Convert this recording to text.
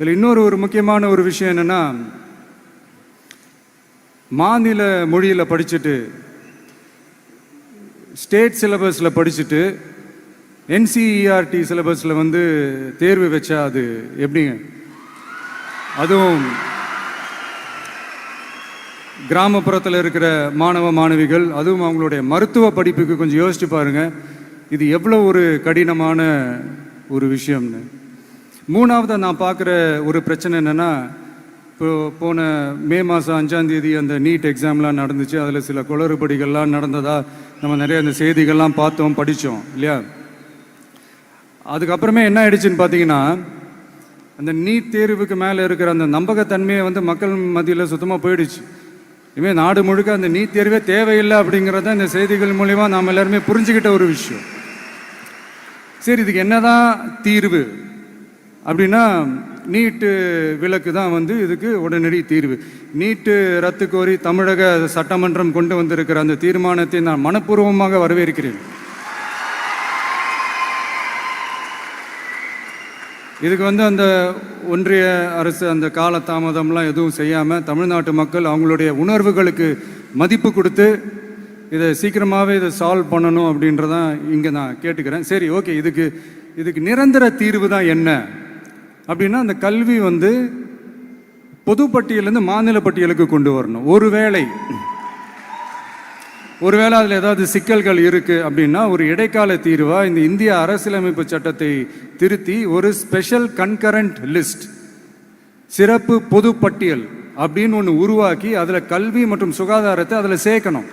இதில் இன்னொரு ஒரு முக்கியமான ஒரு விஷயம் என்னென்னா மாநில மொழியில் படிச்சுட்டு ஸ்டேட் சிலபஸில் படிச்சுட்டு என்சிஇஆர்டி சிலபஸில் வந்து தேர்வு வச்சா அது எப்படிங்க அதுவும் கிராமப்புறத்தில் இருக்கிற மாணவ மாணவிகள் அதுவும் அவங்களுடைய மருத்துவ படிப்புக்கு கொஞ்சம் யோசிச்சு பாருங்கள் இது எவ்வளோ ஒரு கடினமான ஒரு விஷயம்னு. மூணாவது நான் பார்க்குற ஒரு பிரச்சனை என்னென்னா இப்போ போன மே மாதம் அஞ்சாந்தேதி அந்த நீட் எக்ஸாம்லாம் நடந்துச்சு. அதில் சில குளறுபடிகள்லாம் நடந்ததா நம்ம நிறைய அந்த செய்திகள்லாம் பார்த்தோம் படித்தோம் இல்லையா? அதுக்கப்புறமே என்ன ஆயிடுச்சுன்னு பார்த்தீங்கன்னா அந்த நீட் தேர்வுக்கு மேலே இருக்கிற அந்த நம்பகத்தன்மையை வந்து மக்கள் மத்தியில் சுத்தமாக போயிடுச்சு. இனிமேல் நாடு முழுக்க அந்த நீட் தேர்வே தேவையில்லை அப்படிங்கிறத இந்த செய்திகள் மூலிமா நாம் எல்லாருமே புரிஞ்சுக்கிட்ட ஒரு விஷயம். சரி இதுக்கு என்னதான் தீர்வு? அப்படின்னா நீட்டு விலக்கு தான் வந்து இதுக்கு உடனடி தீர்வு. நீட்டு ரத்து கோரி தமிழக சட்டமன்றம் கொண்டு வந்திருக்கிற அந்த தீர்மானத்தை நான் மனப்பூர்வமாக வரவேற்கிறேன். இதுக்கு வந்து அந்த ஒன்றிய அரசு அந்த கால தாமதம்லாம் எதுவும் செய்யாமல் தமிழ்நாட்டு மக்கள் அவங்களுடைய உணர்வுகளுக்கு மதிப்பு கொடுத்து இதை சீக்கிரமாகவே இதை சால்வ் பண்ணணும் அப்படின்றதான் இங்கே நான் கேட்டுக்கிறேன். சரி ஓகே இதுக்கு இதுக்கு நிரந்தர தீர்வு தான் என்ன? அப்படின்னா அந்த கல்வி வந்து பொதுப்பட்டியலேருந்து மாநில பட்டியலுக்கு கொண்டு வரணும். ஒருவேளை ஒருவேளை அதில் ஏதாவது சிக்கல்கள் இருக்குது அப்படின்னா ஒரு இடைக்கால தீர்வாக இந்த இந்திய அரசியலமைப்பு சட்டத்தை திருத்தி ஒரு ஸ்பெஷல் கன்கரண்ட் லிஸ்ட் சிறப்பு பொது பட்டியல் அப்படின்னு ஒன்று உருவாக்கி அதில் கல்வி மற்றும் சுகாதாரத்தை அதில் சேர்க்கணும்.